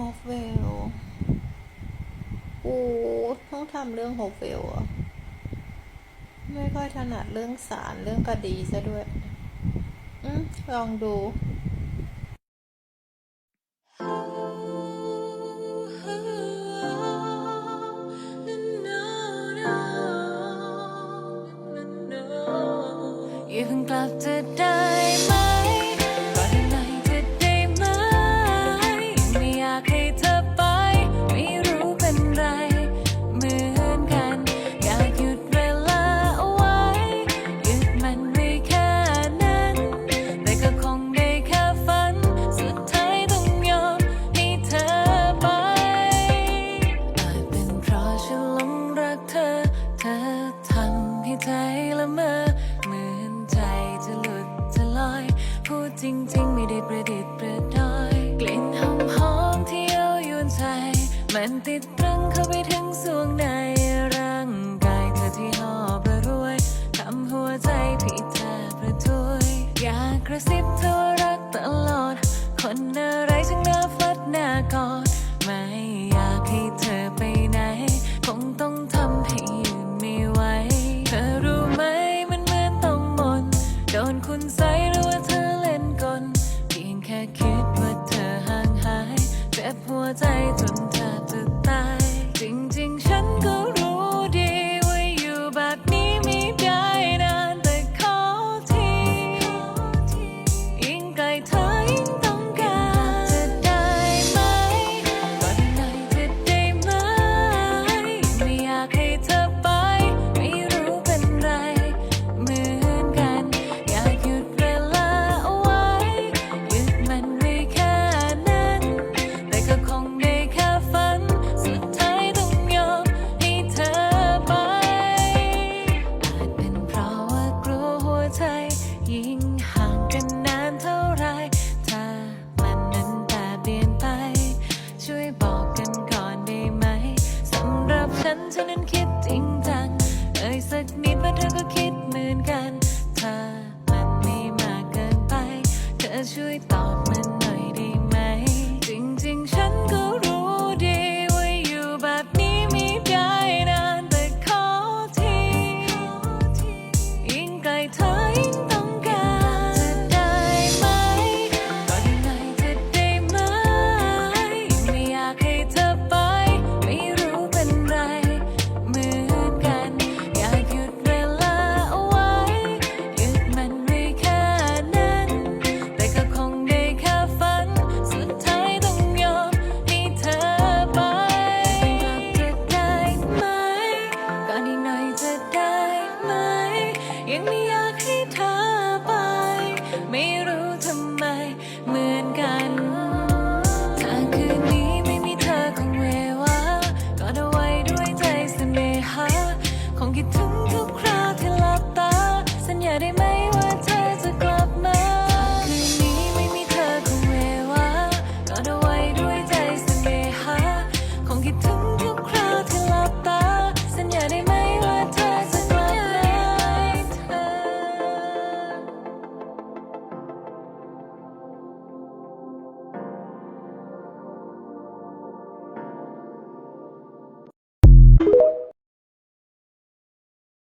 โฮ e เวลกูเต้องทำเรื่องโฮอเวลอะไม่ค่อยถนัดเรื่องสารเรื่องคดีซะด้วย อืมลองดูย่าเพิ่งกลับจะได้ ใจละเมอเหมือนใจจะหลุดจะลอย พูดจริง ๆ ไม่ได้ประดิษฐ์ประดอย กลิ่นหอมหอมที่ยวยวนใจ มันติด ฉันเธอนั้นคิดจริงจังเอ่ยสักนิดว่าเธอก็คิดเหมือนกัน ถ้ามันมีมากเกินไป เธอช่วยตอบ keep.